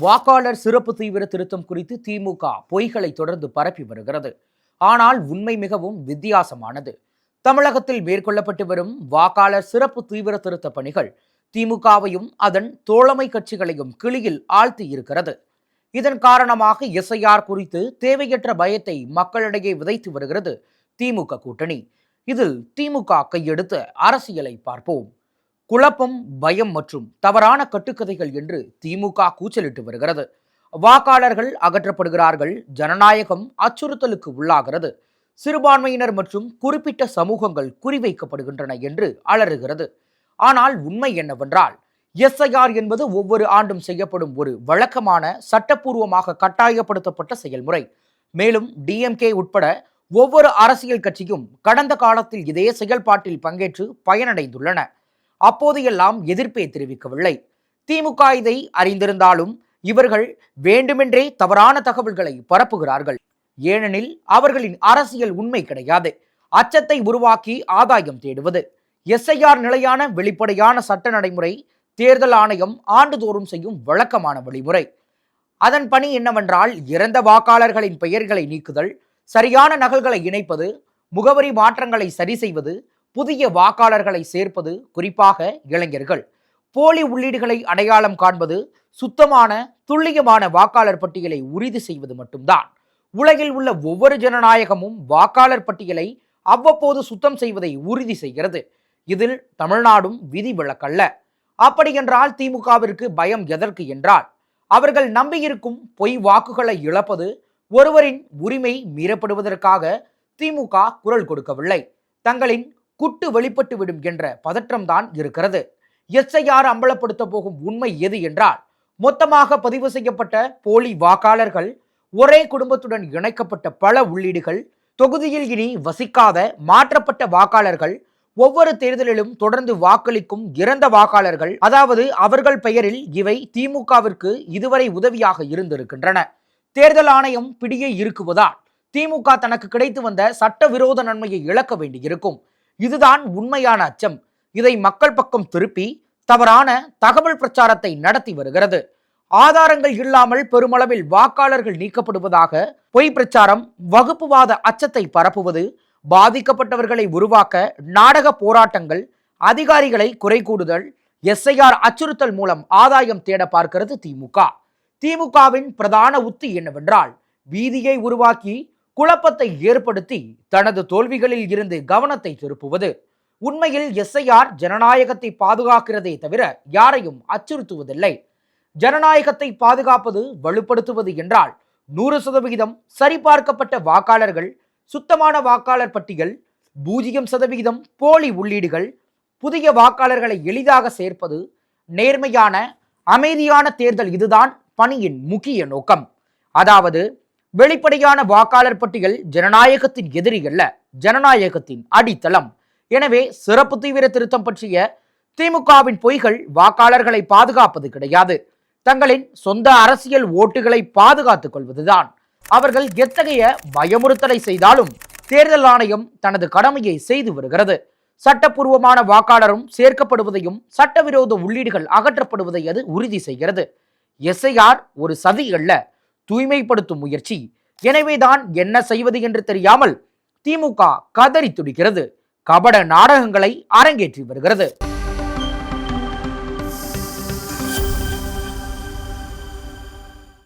வாக்காளர் சிறப்பு தீவிர திருத்தம் குறித்து திமுக பொய்களை தொடர்ந்து பரப்பி வருகிறது. ஆனால் உண்மை மிகவும் வித்தியாசமானது. தமிழகத்தில் மேற்கொள்ளப்பட்டு வரும் வாக்காளர் சிறப்பு தீவிர திருத்த பணிகள் திமுகவையும் அதன் தோழமை கட்சிகளையும் கிளியில் ஆழ்த்தி இருக்கிறது. இதன் காரணமாக எஸ்ஐஆர் குறித்து தேவையற்ற பயத்தை மக்களிடையே விதைத்து வருகிறது திமுக கூட்டணி. இதில் திமுக கையெடுத்த அரசியலை பார்ப்போம். குழப்பம் பயம் மற்றும் தவறான கட்டுக்கதைகள் என்று திமுக கூச்சலிட்டு வருகிறது. வாக்காளர்கள் அகற்றப்படுகிறார்கள் ஜனநாயகம் அச்சுறுத்தலுக்கு உள்ளாகிறது. சிறுபான்மையினர் மற்றும் குறிப்பிட்ட சமூகங்கள் குறிவைக்கப்படுகின்றன என்று அலறுகிறது. ஆனால் உண்மை என்னவென்றால் எஸ்ஐஆர் என்பது ஒவ்வொரு ஆண்டும் செய்யப்படும் ஒரு வழக்கமான சட்டப்பூர்வமாக கட்டாயப்படுத்தப்பட்ட செயல்முறை. மேலும் டிஎம்கே உட்பட ஒவ்வொரு அரசியல் கட்சியும் கடந்த காலத்தில் இதே செயல்பாட்டில் பங்கேற்று பயனடைந்துள்ளன. அப்போதையெல்லாம் எதிர்ப்பே தெரிவிக்கவில்லை. திமுக இதை அறிந்திருந்தாலும் இவர்கள் வேண்டுமென்றே தவறான தகவல்களை பரப்புகிறார்கள். ஏனெனில் அவர்களின் அரசியல் உண்மை கிடையாது. அச்சத்தை உருவாக்கி ஆதாயம் தேடுவது. எஸ்ஐஆர் நிலையான வெளிப்படையான சட்ட நடைமுறை தேர்தல் ஆணையம் ஆண்டுதோறும் செய்யும் வழக்கமான வழிமுறை. அதன் பணி என்னவென்றால் இறந்த வாக்காளர்களின் பெயர்களை நீக்குதல் சரியான நகல்களை இணைப்பது முகவரி மாற்றங்களை சரி செய்வது புதிய வாக்காளர்களை சேர்ப்பது குறிப்பாக இளைஞர்கள். போலி உள்ளீடுகளை அடையாளம் காண்பது சுத்தமான துல்லியமான வாக்காளர் பட்டியலை உறுதி செய்வது மட்டும்தான். உலகில் உள்ள ஒவ்வொரு ஜனநாயகமும் வாக்காளர் பட்டியலை அவ்வப்போது சுத்தம் செய்வதை உறுதி செய்கிறது. இதில் தமிழ்நாடும் விதிவிலக்கல்ல. அப்படியென்றால் திமுகவிற்கு பயம் எதற்கு என்றால் அவர்கள் நம்பியிருக்கும் பொய் வாக்குகளை இழப்பது ஒருவரின் உரிமை மீறப்படுவதற்காக திமுக குரல் கொடுக்கவில்லை. தங்களின் குட்டு வெளிப்பட்டு விடும் என்ற பதற்றம்தான் இருக்கிறது. எஸ்ஐஆர் அம்பலப்படுத்த போகும் உண்மை எது என்றால் மொத்தமாக பதிவு செய்யப்பட்ட போலி வாக்காளர்கள் ஒரே குடும்பத்துடன் இணைக்கப்பட்ட பல உள்ளீடுகள் தொகுதியில் இனி வசிக்காத மாற்றப்பட்ட வாக்காளர்கள் ஒவ்வொரு தேர்தலிலும் தொடர்ந்து வாக்களிக்கும் இறந்த வாக்காளர்கள் அதாவது அவர்கள் பெயரில் இவை திமுகவிற்கு இதுவரை உதவியாக இருந்திருக்கின்றன. தேர்தல் ஆணையம் பிடியே இருக்குவதால் திமுக தனக்கு கிடைத்து வந்த சட்டவிரோத நன்மையை இழக்க வேண்டியிருக்கும். இதுதான் உண்மையான அச்சம். இதை மக்கள் பக்கம் திருப்பி தவறான தகவல் பிரச்சாரத்தை நடத்தி வருகிறது. ஆதாரங்கள் இல்லாமல் பெருமளவில் வாக்காளர்கள் நீக்கப்படுவதாக பொய் பிரச்சாரம் வகுப்புவாத அச்சத்தை பரப்புவது பாதிக்கப்பட்டவர்களை உருவாக்க நாடக போராட்டங்கள் அதிகாரிகளை குறை கூடுதல் எஸ்ஐஆர் அச்சுறுத்தல் மூலம் ஆதாயம் தேட பார்க்கிறது திமுக. திமுகவின் பிரதான உத்தி என்னவென்றால் வீதியை உருவாக்கி குழப்பத்தை ஏற்படுத்தி தனது தோல்விகளில் இருந்து கவனத்தை திருப்புவது. உண்மையில் எஸ்ஐஆர் ஜனநாயகத்தை பாதுகாக்கிறதே தவிர யாரையும் அச்சுறுத்துவதில்லை. ஜனநாயகத்தை பாதுகாப்பது வலுப்படுத்துவது என்றால் நூறு சதவிகிதம் சரிபார்க்கப்பட்ட வாக்காளர்கள் சுத்தமான வாக்காளர் பட்டியல் பூஜ்ஜியம் சதவிகிதம் போலி உள்ளீடுகள் புதிய வாக்காளர்களை எளிதாக சேர்ப்பது நேர்மையான அமைதியான தேர்தல் இதுதான் பணியின் முக்கிய நோக்கம். அதாவது வெளிப்படையான வாக்காளர் பட்டியல் ஜனநாயகத்தின் எதிரி அல்ல ஜனநாயகத்தின் அடித்தளம். எனவே சிறப்பு தீவிர திருத்தம் பற்றிய திமுகவின் பொய்கள் வாக்காளர்களை பாதுகாப்பது கிடையாது. தங்களின் சொந்த அரசியல் ஓட்டுகளை பாதுகாத்துக் கொள்வதுதான். அவர்கள் எத்தகைய பயமுறுத்தலை செய்தாலும் தேர்தல் ஆணையம் தனது கடமையை செய்து வருகிறது. சட்டப்பூர்வமான வாக்காளரும் சேர்க்கப்படுவதையும் சட்டவிரோத உள்ளீடுகள் அகற்றப்படுவதை அது உறுதி செய்கிறது. எஸ்ஐஆர் ஒரு சதி அல்ல தூய்மைப்படுத்தும் முயற்சி. எனவேதான் என்ன செய்வது என்று தெரியாமல் திமுக கதறி துடிக்கிறது. கபட நாடகங்களை அரங்கேற்றி வருகிறது.